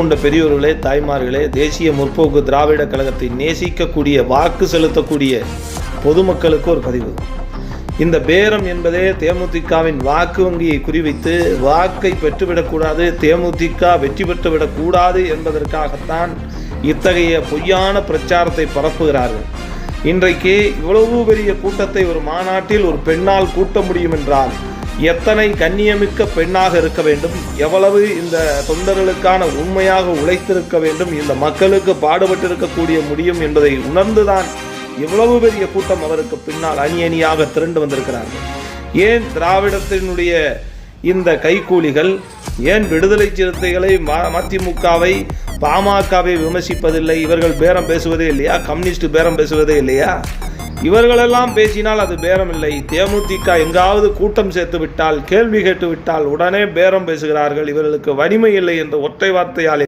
கொண்ட பெரியோர்களே தாய்மார்களே தேசிய முற்போக்கு திராவிட கழகத்தை நேசிக்கக்கூடிய வாக்கு செலுத்தக்கூடிய பொதுமக்களுக்கு ஒரு பதிவு. இந்த பேரம் என்பதே தேமுதிகவின் வாக்கு வங்கியை குறிவைத்து வாக்கை பெற்றுவிடக்கூடாது தேமுதிக வெற்றி பெற்றுவிடக்கூடாது என்பதற்காகத்தான் இத்தகைய பொய்யான பிரச்சாரத்தை பரப்புகிறார்கள். இன்றைக்கு இவ்வளவு பெரிய கூட்டத்தை ஒரு மாநாட்டில் ஒரு பெண்ணால் கூட்ட முடியும் என்றால் எத்தனை கண்ணியமிக்க பெண்ணாக இருக்க வேண்டும்? எவ்வளவு இந்த தொண்டர்களுக்கான உண்மையாக உழைத்திருக்க வேண்டும்? இந்த மக்களுக்கு பாடுபட்டிருக்கக்கூடிய முடியும் என்பதை உணர்ந்துதான் இவ்வளவு பெரிய கூட்டம் அவருக்கு பின்னால் அணி அணியாக திரண்டு வந்திருக்கிறார்கள். ஏன் திராவிடத்தினுடைய இந்த கைக்கூலிகள் ஏன் விடுதலை சிறுத்தைகளை ம- மதிமுகவை பாமகவை விமர்சிப்பதில்லை? இவர்கள் பேரம் பேசுவதே இல்லையா? கம்யூனிஸ்ட் பேரம் பேசுவதே இல்லையா? இவர்களெல்லாம் பேசினால் அது பேரம் இல்லை தேமுதிக எங்காவது கூட்டம் சேர்த்து விட்டால் கேள்வி கேட்டு விட்டால் உடனே பேரம் பேசுகிறார்கள். இவர்களுக்கு வலிமை இல்லை என்ற ஒற்றை வார்த்தையாலே